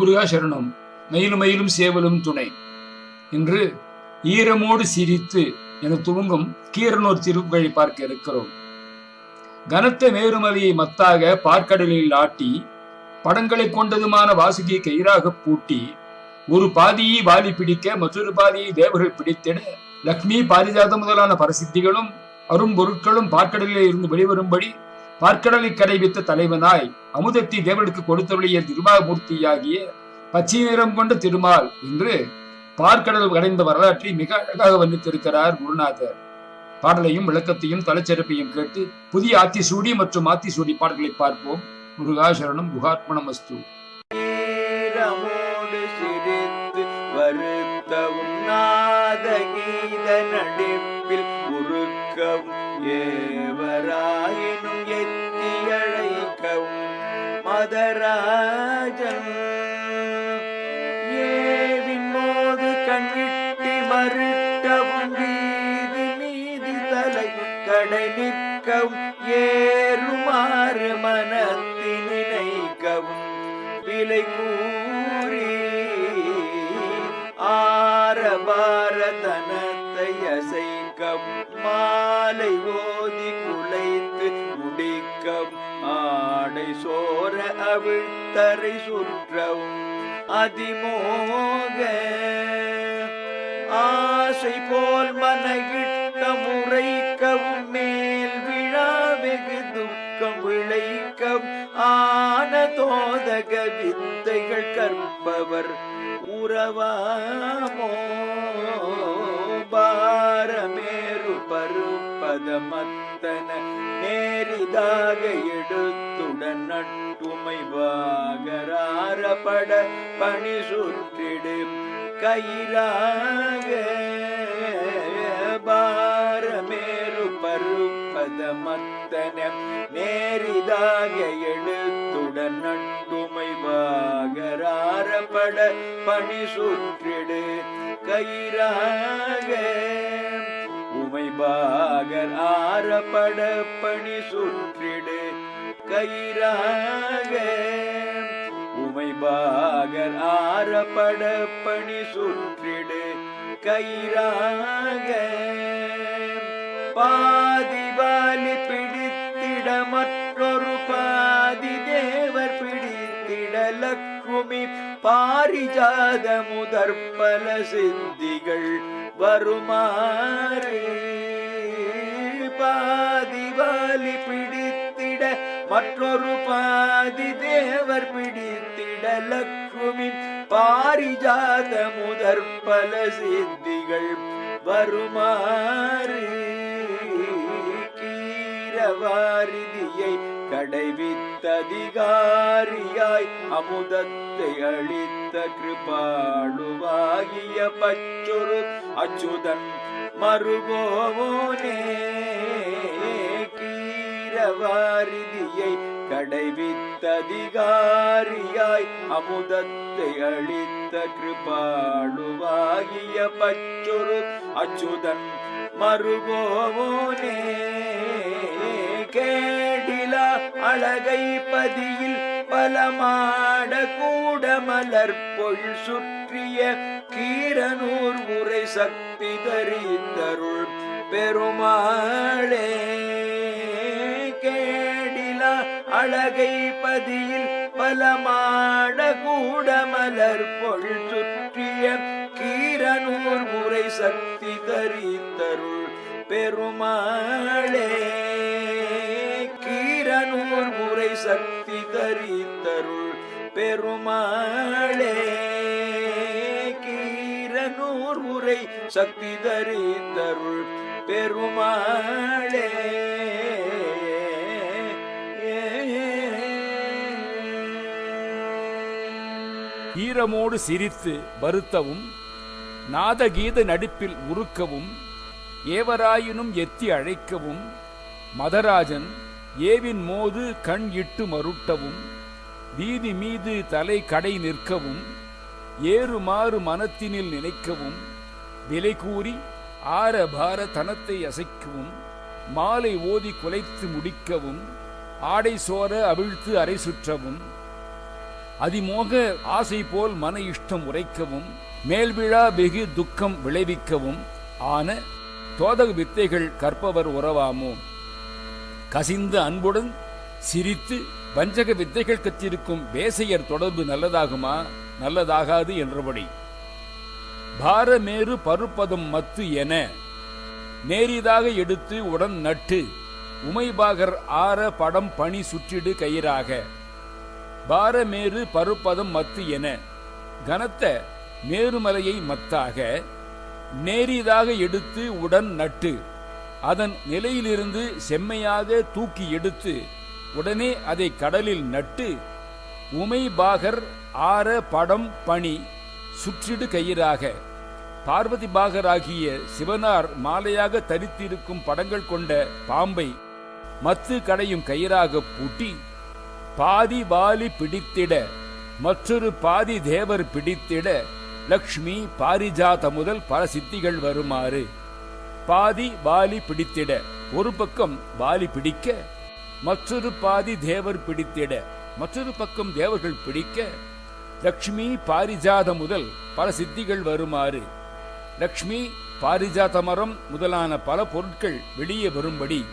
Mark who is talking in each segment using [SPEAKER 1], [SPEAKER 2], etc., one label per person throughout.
[SPEAKER 1] முருகா சரணம். மயிலும் மயிலும் சேவலும் துணை. இன்று ஈரமோடு சிரித்து என துவங்கும் கீரனூர் திருப்புகழை பார்க்க இருக்கிறோம். கனத்த மேருமலையை மத்தாக பார்க்கடலில் ஆட்டி படங்களை கொண்டதுமான வாசுகி கயிறாக பூட்டி ஒரு பாதியை வாலி பிடிக்க மற்றொரு பாதியை தேவர்கள் பிடித்திட லக்ஷ்மி பாரிஜாத முதலான பரசித்திகளும் அரும்பொருட்களும் பார்க்கடலில் இருந்து வெளிவரும்படி பார்க்கடலை கடைவித்த தலைவனாய் அமுதத்தை தேவனுக்கு கொடுத்தவளைய திருமாமூர்த்தியாகிய பச்சை நிறம் கொண்ட திருமால் என்று பார்க்கடல் அடைந்த வரலாற்றை மிக அழகாக வர்ணித்திருக்கிறார் குருநாதர். பாடலையும் விளக்கத்தையும் தலைச்சிறப்பையும் கேட்டு புதிய ஆத்திசூடி மற்றும் ஆத்திசூடி பாடல்களை பார்ப்போம். முருகாசரணம் குகார்ப்பணம் அஸ்து.
[SPEAKER 2] ஈரமோடு சிரித்து நடிப்பில் உருக்கவும் மதராஜன். ஏவின் மோது கண்ணிட்டி மறுட்டவும் வீதி மீதி தலை கடை நிற்கவும் ஏறுமாறு மனத்தினை நினைக்கவும். விலை முடிக்கவும் ஆடை சோர அவிழ்த்தரை சுற்றவும் அதிமோக. ஆசை போல் மனகிட்ட முறைக்கவும் மேல் விழா வெகு துக்கம் விளைக்கம். ஆன தோதக வித்தைகள் கற்பவர் உறவாமோ. பாரமே. பதமத்தன நேரிதாக எடுத்துடன் நட்டுமை வாகராரப்பட பணி சுற்றிடு கயிறாக பாரமேறு பருப்பதமத்தன நேரிதாக எடுத்துடன் நட்டுமை வாகராரப்பட பணி சுற்றிடு கயிறாக உமை பாகர் ஆரப்பட பணி சுற்றிடு கயிறாக. உமை பாகர் ஆரப்பட பணி சுற்றிடு கயிறாக. பாதி வாலி சுவாமி பாரிஜாத முதற் பல சித்திகள் வருமாறு பாதிவாலி பிடித்திட மற்றொரு பாதி தேவர் பிடித்திட லக்ஷ்மி பாரிஜாத முதற் பல சித்திகள் வருமாறு கீரவாரி தடைவித்ததிகாரியாய் அமுதத்தை அளித்த கிருபாளுவாகிய பச்சொரு அச்சுதன் மறுபோவோனே கீரவாரிதியை கடைவித்ததிகாரியாய் அமுதத்தை அளித்த கிருபாளுவாகிய பச்சொரு அச்சுதன் மறுபோவோனே கே அழகை பதியில் பலமாட கூட மலர் பொள் சுற்றிய கீரனூர் உரை சக்தி தரிந்தருள் பெருமாளே. கேடிலா அழகை பதியில் பலமாட கூட மலர் பொள் சுற்றிய கீரனூர் முறை சக்தி தரிந்தருள் பெருமாளே. கீரனூர் முறை சக்தி தரித்தருள் பெருமாளே. கீரனூர் முறை சக்தி தரித்தருள் பெருமாளே.
[SPEAKER 1] ஈரமோடு சிரித்து வருத்தவும் நாதகீத நடிப்பில் உருக்கவும் ஏவராயினும் எத்தி அழைக்கவும் மதராஜன் ஏவின் மோது கண் இட்டு மருட்டவும் வீதி மீது தலை கடை நிற்கவும் ஏறுமாறு மனத்தினில் நினைக்கவும் விலை கூறி ஆரபார தனத்தை அசைக்கவும் மாலை ஓதி குலைத்து முடிக்கவும் ஆடை சோர அவிழ்த்து அரை சுற்றவும் அதிமோக ஆசை போல் மன இஷ்டம் உரைக்கவும் மேல்விழா வெகு துக்கம் விளைவிக்கவும் ஆன தோதக வித்தைகள் கற்பவர் உறவாமோ? கசிந்த அன்புடன் சிரித்து வஞ்சக வித்தைகள் கற்றிருக்கும் வேசையர் தொடர்பு நல்லதாகுமா? நல்லதாகாது என்றபடி. பாரமேறு பருப்பதம் மத்து என நேரிதாக எடுத்து உடன் நட்டு உமைபாகர் ஆற படம் பணி சுற்றிடு கயிறாக. பாரமேறு பருப்பதம் மத்து என கனத்த மேருமலையை மத்தாக நேரிதாக எடுத்து உடன் நட்டு அதன் நிலையிலிருந்து செம்மையாக தூக்கி எடுத்து உடனே அதை கடலில் நட்டு உமைபாகர் ஆற படம் பணி சுற்றிடு கயிறாக. பார்வதி பாகர் ஆகிய சிவனார் மாலையாக தரித்திருக்கும் படங்கள் கொண்ட பாம்பை மத்து கடையும் கயிறாக பூட்டி பாதி வாலி பிடித்திட மற்றொரு பாதி தேவர் பிடித்திட லக்ஷ்மி பாரிஜாத முதல் பல சித்திகள் வருமாறு. பாதி வாலி பிடித்திட ஒரு பக்கம் வாலி பிடிக்க மற்றொரு பாதி தேவர் பிடித்திட மற்றொரு பக்கம் தேவர்கள் பிடிக்க லக்ஷ்மி பாரிஜாத முதல் பல சித்திகள் வருமாறு. லக்ஷ்மி பாரிஜாத மரம் முதலான பல பொருட்கள் வெளியே வரும்படி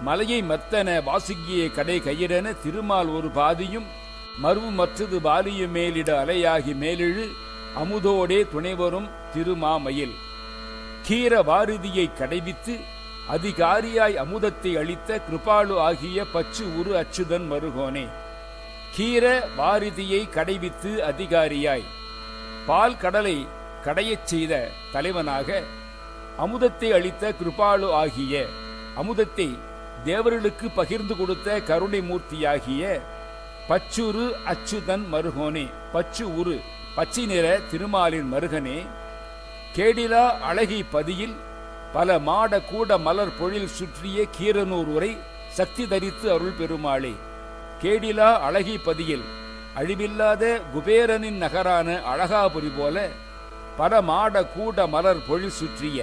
[SPEAKER 1] மலையை மத்தன வாசுகிய கடை கயிறென திருமால் ஒரு பாதியும் மறுவு மற்றது வாலியும் மேலிட அலையாகி மேலெழு அமுதோடே துணைவரும் திருமாமயில். கீர வாரிதியை கடைவித்து அதிகாரியாய் அமுதத்தை அளித்த கிருபாலு ஆகிய பச்சு உரு அச்சுதன் மருகோனே. கீர வாரிதியை கடைவித்து அதிகாரியாய் பால் கடலை கடையச் செய்த தலைவனாக அமுதத்தை அளித்த கிருபாலு ஆகிய அமுதத்தை தேவர்களுக்கு பகிர்ந்து கொடுத்த கருணை மூர்த்தியாகிய பச்சுரு அச்சுதன் மருகோனே. பச்சு உரு பச்சை நிற திருமாலின் மருகனே கேடிலா அழகி பதியில் பல மாட கூட மலர் பொழில் சுற்றிய கீரனூர் உரை சக்தி தரித்து அருள் பெருமாளே கேடிலா அழகி பதியில் அழிவில்லாத குபேரனின் நகரான அழகாபுரி போல பல மாட கூட மலர் பொழில் சுற்றிய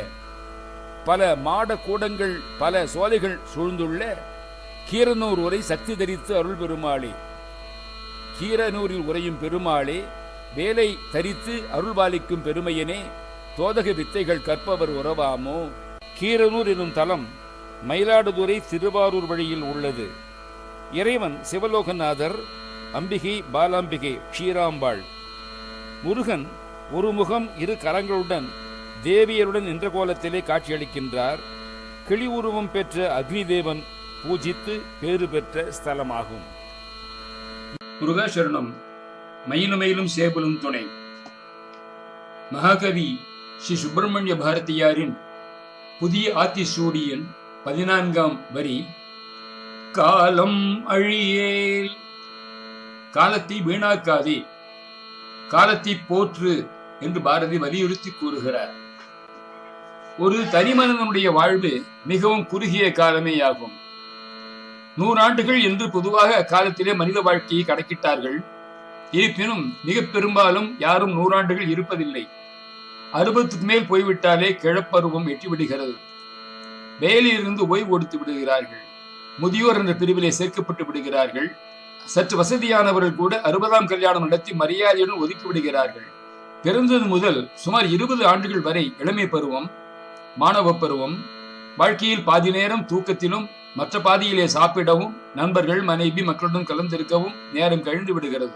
[SPEAKER 1] பல மாட கூடங்கள் பல சோலைகள் சூழ்ந்துள்ள கீரனூர் உரை சக்தி தரித்து அருள் பெருமாளே கீரனூரில் உரையும் பெருமாளே வேலை தரித்து அருள்பாலிக்கும் பெருமையனே தோதக வித்தைகள் கற்பவர் உறவாமோ? கீரனூர் எனும் தலம் மயிலாடுதுறை திருவாரூர் வழியில் உள்ளது. இறைவன் சிவலோகநாதர் அம்பிகை பாலாம்பிகை ஷீராம்பாள். முருகன் ஒரு முகம் இரு கரங்களுடன் தேவியருடன் நின்ற கோலத்திலே காட்சியளிக்கின்றார். கிளி உருவம் பெற்ற அக்னி தேவன் பூஜித்து பேறு பெற்ற ஸ்தலமாகும். முருகாசரணம் மயிலும் மயிலும் சேபலும் துணை. மகாகவி ஸ்ரீ சுப்பிரமணிய பாரதியாரின் புதிய ஆத்திசூடியன் பதினான்காம் வரி. காலம் அழியேல். காலத்தை வீணாக்காதே. காலத்தை போற்று என்று பாரதி வலியுறுத்தி கூறுகிறார். ஒரு தனிமனிதனுடைய வாழ்வு மிகவும் குறுகிய காலமேயாகும் நூறாண்டுகள் என்று பொதுவாக அக்காலத்திலே மனித வாழ்க்கையை கணக்கிட்டார்கள். இருப்பினும் மிக பெரும்பாலும் யாரும் நூறாண்டுகள் இருப்பதில்லை. அறுபத்துக்கு மேல் போய்விட்டாலே கிழப்பருவம் எட்டிவிடுகிறது வேலையிலிருந்து ஓய்வு ஒடுத்து விடுகிறார்கள். முதியோர் என்ற பிரிவிலே சேர்க்கப்பட்டு விடுகிறார்கள். சற்று வசதியானவர்கள் கூட அறுபதாம் கல்யாணம் நடத்தி மரியாதையுடன் ஒதுக்கி விடுகிறார்கள். பிறந்தது முதல் சுமார் இருபது ஆண்டுகள் வரை இளமை பருவம் மாணவ பருவம். வாழ்க்கையில் பாதி நேரம் தூக்கத்திலும் மற்ற பாதியிலே சாப்பிடவும் நண்பர்கள் மனைவி மக்களுடன் கலந்திருக்கவும் நேரம் கழிந்து விடுகிறது.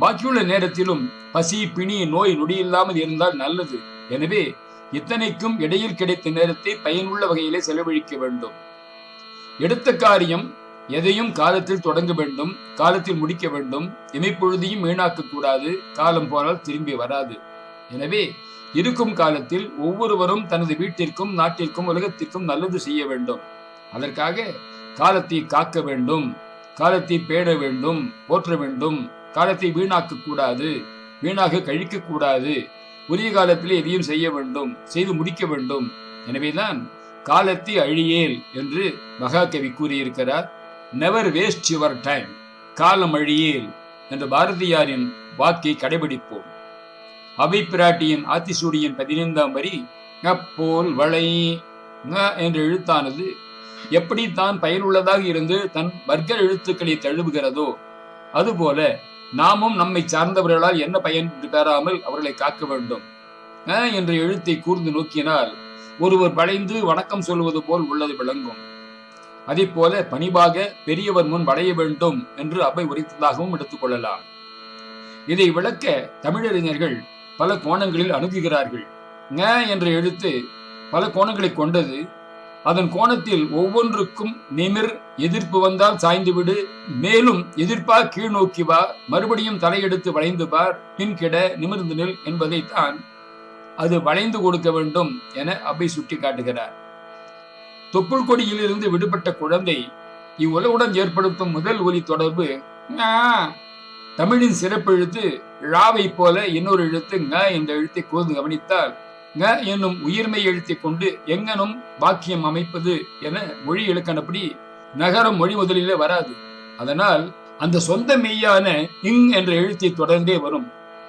[SPEAKER 1] பாக்கியுள்ள நேரத்திலும் பசி பிணி நோய் நொடியில்லாமல் இருந்தால் நல்லது. எனவே இத்தனைக்கும் இடையில் கிடைத்த நேரத்தை பயனுள்ள வகையிலே செலவழிக்க வேண்டும். எடுத்த காரியம் எதையும் காலத்தில் தொடங்க வேண்டும் காலத்தில் முடிக்க வேண்டும். இமைப்பொழுதையும் வீணாக்க கூடாது காலம் போனால் திரும்பி வராது. எனவே இருக்கும் காலத்தில் ஒவ்வொருவரும் தனது வீட்டிற்கும் நாட்டிற்கும் உலகத்திற்கும் நல்லது செய்ய வேண்டும். அதற்காக காலத்தை காக்க வேண்டும் காலத்தை பேட வேண்டும் போற்ற வேண்டும். காலத்தை வீணாக்க கூடாது வீணாக கழிக்க கூடாது உரிய காலத்திலே எதையும் செய்ய வேண்டும் செய்து முடிக்க வேண்டும். எனவேதான் காலத்தை அழியேல் என்று மகாகவி கூறியிருக்கிறார். நெவர் வேஸ்ட் யுவர் டைம் காலம் அழியேல் என்ற பாரதியாரின் வாக்கை கடைபிடிப்போம். அவை பிராட்டியின் ஆத்திசூடியின் பதினைந்தாம் வரி அப்போல் வளை என்ற எழுத்தானது எப்படி தான் பயனுள்ளதாக இருந்து தன் வர்க்க எழுத்துக்களை தழுவுகிறதோ அதுபோல நாமும் நம்மை சார்ந்தவர்களால் என்ன பயன் என்று பெறாமல் அவர்களை காக்க வேண்டும். என்ற எழுத்தை கூர்ந்து நோக்கினால் ஒருவர் வளைந்து வணக்கம் சொல்வது போல் உள்ளது விளங்கும். அதே போல பணிவாக பெரியவர் முன் வளைய வேண்டும் என்று அவை உரைத்ததாகவும் எடுத்துக்கொள்ளலாம் இதை விளக்க தமிழறிஞர்கள் பல கோணங்களில் அணுகுகிறார்கள். என்ற எழுத்து பல கோணங்களை கொண்டது அதன் கோணத்தில் ஒவ்வொன்றுக்கும் நிமிர் எதிர்ப்பு வந்தால் சாய்ந்துவிடு மேலும் எதிர்ப்பா கீழ் நோக்கி வா. மறுபடியும் தலையெடுத்து வளைந்து பார் பின் கெட நிமிர்ந்து நில் என்பதைத்தான் அது வளைந்து கொடுக்க வேண்டும் என அப்பை சுட்டி காட்டுகிறார் தொப்புள் கொடியிலிருந்து விடுபட்ட குழந்தை இவ்வுலவுடன் ஏற்படுத்தும் முதல் ஒலி தொடர்பு ங. தமிழின் சிறப்பெழுத்து ழாவை போல இன்னொரு எழுத்து ங என்ற எழுத்தை கூர்ந்து கவனித்தால் ங என்னும் உயிர்மை எழுத்தை கொண்டு எங்கனும் வாக்கியம் அமைப்பது என மொழி இலக்கணப்படி நகரம் மொழி முதலிலே வராது. அதனால் அந்த சொந்த மெய்யான இங் என்ற எழுத்தை தொடர்ந்தே வரும்.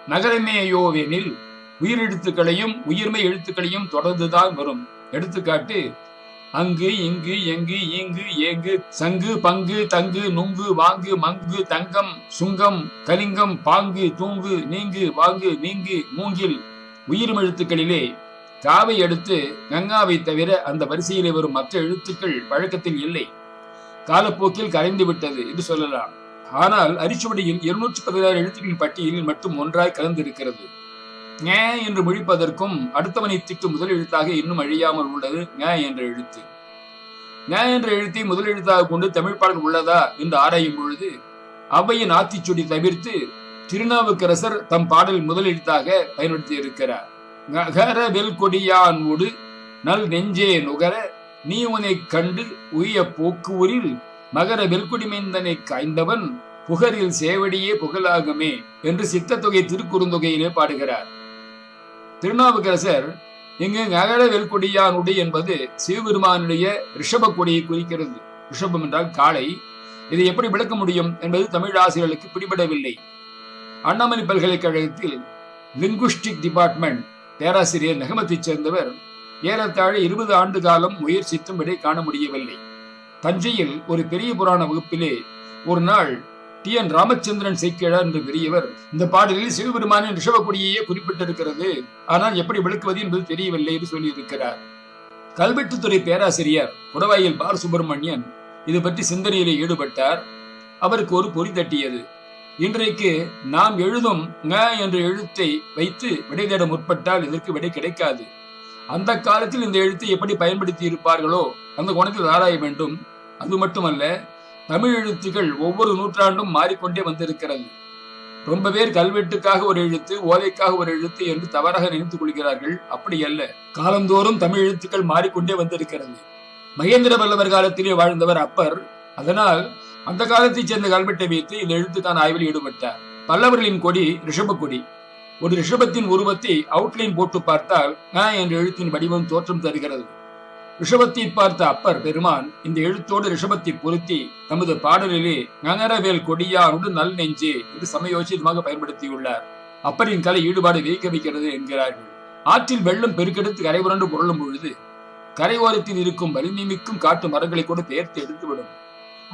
[SPEAKER 1] நகரமேயோவெனில் உயிரெழுத்துக்களையும் உயிர்மை எழுத்துக்களையும் தொடர்ந்துதான் வரும். எடுத்துக்காட்டு அங்கு இங்கு எங்கு ஈங்கு ஏங்கு சங்கு பங்கு தங்கு நுங்கு வாங்கு மங்கு தங்கம் சுங்கம் கலிங்கம் பாங்கு தூங்கு நீங்கு வாங்கு நீங்கு மூங்கில் உயிரும் எழுத்துக்களிலே காவை அடுத்து கங்காவை தவிர அந்த வரிசையிலே வரும் மற்ற எழுத்துக்கள் வழக்கத்தில் இல்லை. காலப்போக்கில் கரைந்து விட்டது என்று சொல்லலாம். ஆனால் அரிச்சுவடியில் இருநூற்றி பதினாறு எழுத்துக்களின் பட்டியலில் மட்டும் ஒன்றாய் கலந்திருக்கிறது. ஞே என்று முழிப்பதற்கும் அடுத்தவனை திட்டு முதல் எழுத்தாக இன்னும் அழியாமல் உள்ளது ஞ என்ற எழுத்து. ஞ என்ற எழுத்தை முதல் எழுத்தாக கொண்டு தமிழ் பாடல் உள்ளதா என்று ஆராயும் பொழுது அவ்வையின் ஆத்திச்சுடி தவிர்த்து திருநாவுக்கரசர் தம் பாடல் முதலெழுத்தாக பயன்படுத்தி இருக்கிறார் நகர வெல்கொடியான் உடு நல் நெஞ்சே நுகர நீ உனைக் கண்டு உய போக்குவரில் மகர வெல்குடிமைந்தனை காய்ந்தவன் புகரில் சேவடியே புகழாகுமே என்று சித்தத்தொகை திருக்குறுந்தொகையிலே பாடுகிறார். திருநாவுக்கரசர் இங்கு நகர வெல்கொடியானுடி என்பது சிவபெருமானுடைய ரிஷப கொடியை குறிக்கிறது. ரிஷபம் என்றால் காளை. இதை எப்படி விளக்க முடியும் என்பது தமிழ் ஆசிரியர்களுக்கு பிடிபடவில்லை. அண்ணாமலை பல்கலைக்கழகத்தில் லிங்குஸ்டிக் டிபார்ட்மெண்ட் பேராசிரியர் நெகமத்தைச் சேர்ந்தவர் ஏறத்தாழ இருபது ஆண்டு காலம் முயற்சித்தும் விடை காண முடியவில்லை. தஞ்சையில் ஒரு பெரிய புராண வகுப்பிலே ஒரு நாள் டி. என். ராமச்சந்திரன் செய்கிழார் என்று பெரியவர் இந்த பாடலில் சிவபெருமானின் ரிஷபக்குடியையே குறிப்பிட்டிருக்கிறது. ஆனால் எப்படி விளக்குவது என்பது தெரியவில்லை என்று சொல்லியிருக்கிறார். கல்வெட்டுத்துறை பேராசிரியர் குடவாயில் பார் சுப்பிரமணியன் இது பற்றி சிந்தனையிலே ஈடுபட்டார். அவருக்கு ஒரு பொறி தட்டியது. இன்றைக்கு நாம் எழுதும் ங என்ற எழுத்தை வைத்து விடை தேட முற்பட்டால் இதற்கு விடை கிடைக்காது. அந்த காலத்தில் இந்த எழுத்தை எப்படி பயன்படுத்தி இருப்பார்களோ அந்த கோணத்தில் ஆராய வேண்டும். அது மட்டுமல்ல தமிழ் எழுத்துக்கள் ஒவ்வொரு நூற்றாண்டும் மாறிக்கொண்டே வந்திருக்கிறது. ரொம்ப பேர் கல்வெட்டுக்காக ஒரு எழுத்து ஓலைக்காக ஒரு எழுத்து என்று தவறாக நினைத்துக் கொள்கிறார்கள். அப்படி அல்ல. காலந்தோறும் தமிழ் எழுத்துக்கள் மாறிக்கொண்டே வந்திருக்கிறது. மகேந்திர பல்லவர் காலத்திலே வாழ்ந்தவர் அப்பர். அதனால் அந்த காலத்தைச் சேர்ந்த கல்வெட்டை வைத்து இந்த எழுத்துக்கான ஆய்வில் ஈடுபட்டார். பல்லவர்களின் கொடி ரிஷப கொடி ஒரு ரிஷபத்தின் உருவத்தை அவுட்லைன் போட்டு பார்த்தால் ங என்ற எழுத்தின் வடிவம் தோற்றம் தருகிறது. ரிஷபத்தை பார்த்த அப்பர் பெருமான் இந்த எழுத்தோடு ரிஷபத்தை பொருத்தி தமது பாடலிலே நகரவேல் கொடியானோடு நல் நெஞ்சே என்று சமயோசிதமாக பயன்படுத்தியுள்ளார். அப்பரின் கலை ஈடுபாடு வியக்க வைக்கிறது என்கிறார்கள். ஆற்றில் வெள்ளம் பெருக்கெடுத்து கரை புரண்டு புரளும் பொழுது கரையோரத்தில் இருக்கும் வலிமை மிக்கும் காட்டு மரங்களை கூட பெயர்த்து எடுத்துவிடும்.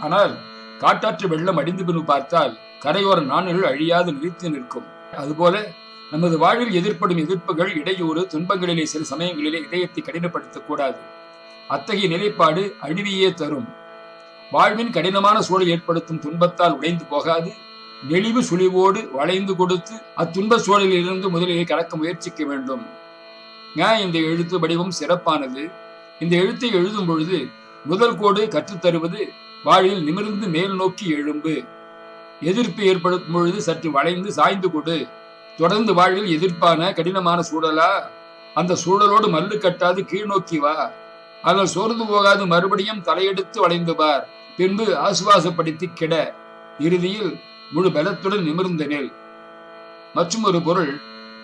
[SPEAKER 1] ஆனால் காட்டாற்று வெள்ளம் அடிந்து பின் பார்த்தால் கரையோர நாணல்கள் அழியாது நிலைத்து நிற்கும். அதுபோல நமது வாழ்வில் எதிர்ப்படும் எதிர்ப்புகள் இடையூறு துன்பங்களிலே சில சமயங்களிலே இதயத்தை கடினப்படுத்தக் கூடாது. அத்தகைய நிலைப்பாடு அழிவியே தரும். வாழ்வின் கடினமான சூழல் ஏற்படுத்தும் துன்பத்தால் உடைந்து போகாது. நெளிவு சுழிவோடு வளைந்து கொடுத்து அத்துன்ப சூழலிலிருந்து முதலிலே கடக்க முயற்சிக்க வேண்டும். ஏன் இந்த எழுத்து வடிவம் சிறப்பானது. இந்த எழுத்தை எழுதும் பொழுது முதல் கோடு கற்றுத்தருவது வாழ்வில் நிமிர்ந்து மேல் நோக்கி எழும்பு. எதிர்ப்பு ஏற்படுத்தும் பொழுது சற்று வளைந்து சாய்ந்து கொடு. தொடர்ந்து வாழ்வில் எதிர்ப்பான கடினமான சூழலா? அந்த சூழலோடு மல்லு கட்டாது கீழ் நோக்கி வா. ஆனால் சோர்ந்து போகாது மறுபடியும் தலையெடுத்து வளைந்து பார். பின்பு ஆசுவாசப்படுத்தி கிட. இறுதியில் முழு பலத்துடன் நிமிர்ந்த நெல். மற்றும் ஒரு பொருள்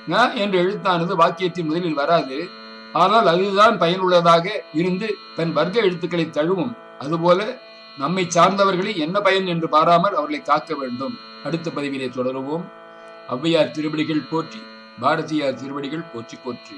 [SPEAKER 1] ந என்ற எழுத்தானது வாக்கியத்தின் முதலில் வராது. ஆனால் அதுதான் பயனுள்ளதாக இருந்து தன் வர்க்க எழுத்துக்களை தழுவும். அதுபோல நம்மை சார்ந்தவர்களை என்ன பயன் என்று பாராமல் அவர்களை காக்க வேண்டும். அடுத்த பதிவிலே தொடருவோம். ஔவையார் திருவடிகள் போற்றி பாரதியார் திருவடிகள் போற்றி போற்றி.